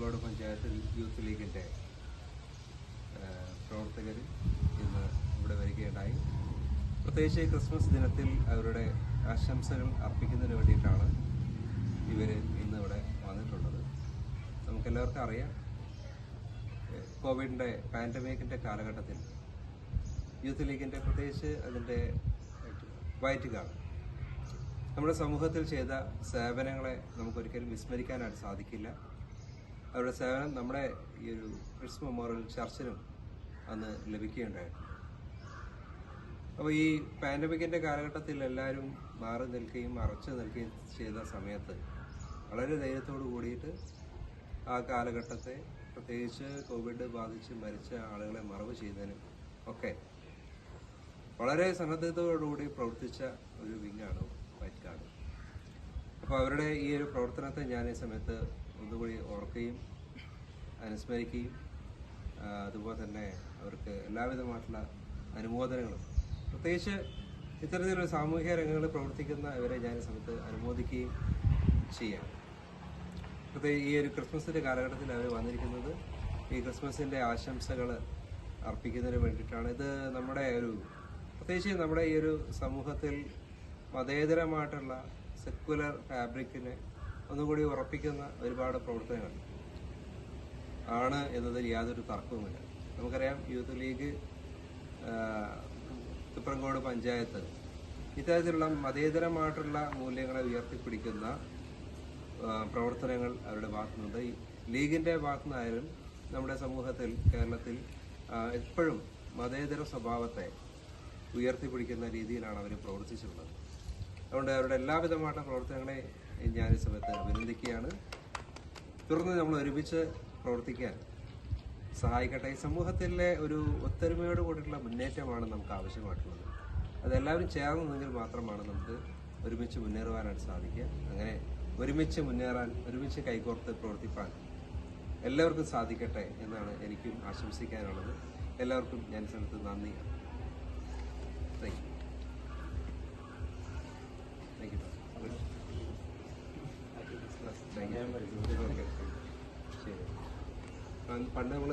തിപ്പറങ്കോട് പഞ്ചായത്തിൽ യൂത്ത് ലീഗിന്റെ പ്രവർത്തകർ ഇന്ന് ഇവിടെ വരികയുണ്ടായി. പ്രത്യേകിച്ച് ക്രിസ്മസ് ദിനത്തിൽ അവരുടെ ആശംസകൾ അർപ്പിക്കുന്നതിന് വേണ്ടിയിട്ടാണ് ഇവർ ഇന്ന് ഇവിടെ വന്നിട്ടുള്ളത്. നമുക്കെല്ലാവർക്കും അറിയാം കോവിഡിന്റെ പാൻഡമിക്കിന്റെ കാലഘട്ടത്തിൽ യൂത്ത് ലീഗിന്റെ പ്രത്യേകിച്ച് അതിന്റെ വൈറ്റ് കാർഡ് നമ്മുടെ സമൂഹത്തിൽ ചെയ്ത സേവനങ്ങളെ നമുക്കൊരിക്കലും വിസ്മരിക്കാനായിട്ട് സാധിക്കില്ല. അവരുടെ സേവനം നമ്മുടെ ഈ ഒരു ക്രിസ് മെമ്മോറിയൽ ചർച്ചിനും അന്ന് ലഭിക്കുകയുണ്ടായി. അപ്പോൾ ഈ പാൻഡമിക്കിന്റെ കാലഘട്ടത്തിൽ എല്ലാവരും മാറി നിൽക്കുകയും മറച്ചു നിൽക്കുകയും ചെയ്ത സമയത്ത് വളരെ ധൈര്യത്തോട് കൂടിയിട്ട് ആ കാലഘട്ടത്തെ പ്രത്യേകിച്ച് കോവിഡ് ബാധിച്ച് മരിച്ച ആളുകളെ മറവ് ചെയ്യുന്നതിനും ഒക്കെ വളരെ സന്നദ്ധതയോടുകൂടി പ്രവർത്തിച്ച ഒരു വിങ്ങാണ് വൈറ്റ് കാർഡ് അപ്പോൾ അവരുടെ ഈ ഒരു പ്രവർത്തനത്തെ ഞാൻ ഈ സമയത്ത് ഒന്നുകൂടി ഓർക്കുകയും അനുസ്മരിക്കുകയും അതുപോലെ തന്നെ അവർക്ക് എല്ലാവിധമായിട്ടുള്ള അനുമോദനങ്ങളും. പ്രത്യേകിച്ച് ഇത്തരത്തിലുള്ള സാമൂഹിക രംഗങ്ങളിൽ പ്രവർത്തിക്കുന്ന ഇവരെ ഞാൻ സമയത്ത് അനുമോദിക്കുകയും ചെയ്യാം. പ്രത്യേകിച്ച് ഈ ഒരു ക്രിസ്മസിന്റെ കാലഘട്ടത്തിൽ അവർ വന്നിരിക്കുന്നത് ഈ ക്രിസ്മസിന്റെ ആശംസകൾ അർപ്പിക്കുന്നതിന് വേണ്ടിയിട്ടാണ്. ഇത് നമ്മുടെ ഒരു പ്രത്യേകിച്ച് നമ്മുടെ ഈ ഒരു സമൂഹത്തിൽ മതേതരമായിട്ടുള്ള സെക്കുലർ ഫാബ്രിക്കിനെ ഒന്നുകൂടി ഉറപ്പിക്കുന്ന ഒരുപാട് പ്രവർത്തനങ്ങൾ. ആണ് എന്നതിൽ യാതൊരു തർക്കവുമില്ല. നമുക്കറിയാം യൂത്ത് ലീഗ് ആ, തിപ്പറങ്കോട് പഞ്ചായത്ത് ഇത്തരത്തിലുള്ള മതേതരമായിട്ടുള്ള മൂല്യങ്ങളെ ഉയർത്തിപ്പിടിക്കുന്ന പ്രവർത്തനങ്ങൾ അവരുടെ ഭാഗത്തുനിന്നുണ്ട്. ലീഗിന്റെ ഭാഗത്തുനിന്നായാലും നമ്മുടെ സമൂഹത്തിൽ കേരളത്തിൽ എപ്പോഴും മതേതര സ്വഭാവത്തെ ഉയർത്തിപ്പിടിക്കുന്ന രീതിയിലാണ് അവർ പ്രവർത്തിച്ചിട്ടുള്ളത്. അതുകൊണ്ട് അവരുടെ എല്ലാവിധമായിട്ടുള്ള പ്രവർത്തനങ്ങളെ ഞാൻ ഈ സമയത്ത് അഭിനന്ദിക്കുകയാണ് തുടർന്ന് നമ്മൾ ഒരുമിച്ച് പ്രവർത്തിക്കാൻ സഹായിക്കട്ടെ. ഈ സമൂഹത്തിലെ ഒരു ഒത്തൊരുമയോട് കൂടിയിട്ടുള്ള മുന്നേറ്റമാണ് നമുക്ക് ആവശ്യമായിട്ടുള്ളത്. അതെല്ലാവരും ചേർന്ന് നിന്നെങ്കിൽ മാത്രമാണ് നമുക്ക് ഒരുമിച്ച് മുന്നേറുവാനായിട്ട് സാധിക്കുക. അങ്ങനെ ഒരുമിച്ച് മുന്നേറാൻ ഒരുമിച്ച് കൈകോർത്ത് പ്രവർത്തിപ്പാൻ എല്ലാവർക്കും സാധിക്കട്ടെ എന്നാണ് എനിക്കും ആശംസിക്കാനുള്ളത്. എല്ലാവർക്കും ഞാൻ സ്ഥലത്ത് നന്ദി. താങ്ക് യു താങ്ക് യു പണ്ട് നമ്മൾ